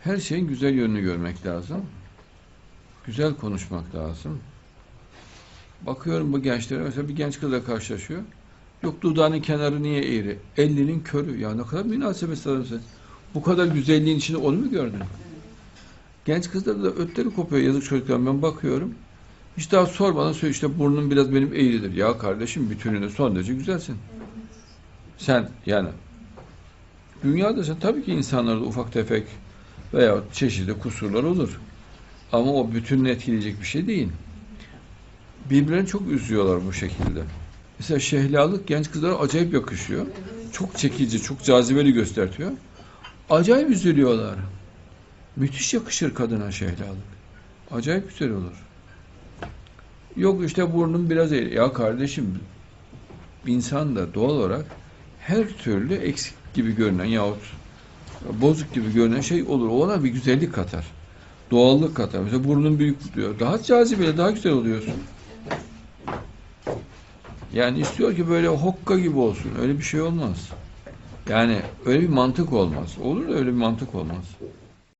Her şeyin güzel yönünü görmek lazım. Güzel konuşmak lazım. Bakıyorum bu gençlere mesela bir genç kızla karşılaşıyor. Yok dudağının kenarı niye eğri? Elinin körü. Ya ne kadar münasebet adamsın. Bu kadar güzelliğin içinde onu mu gördün? Genç kızlar da ötleri kopuyor yazık çocuklar. Ben bakıyorum. Hiç daha sormadan söylüyor işte burnun biraz benim eğridir. Ya kardeşim bütününde son derece güzelsin. Sen yani dünyada sen tabii ki insanlarda ufak tefek veya çeşitli kusurlar olur. Ama o bütününü etkileyecek bir şey değil. Birbirlerini çok üzüyorlar bu şekilde. Mesela şehlalık genç kızlara acayip yakışıyor. Çok çekici, çok cazibeli göstertiyor. Acayip üzülüyorlar. Müthiş yakışır kadına şehlalık. Acayip güzel olur. Yok işte burnum biraz eğri. Ya kardeşim insan da doğal olarak her türlü eksik gibi görünen yahut bozuk gibi görünen şey olur. Ona bir güzellik katar. Doğallık katar. Mesela burnun büyük diyor. Daha cazibeli, daha güzel oluyorsun. Yani istiyor ki böyle hokka gibi olsun. Öyle bir şey olmaz. Yani öyle bir mantık olmaz. Olur da öyle bir mantık olmaz.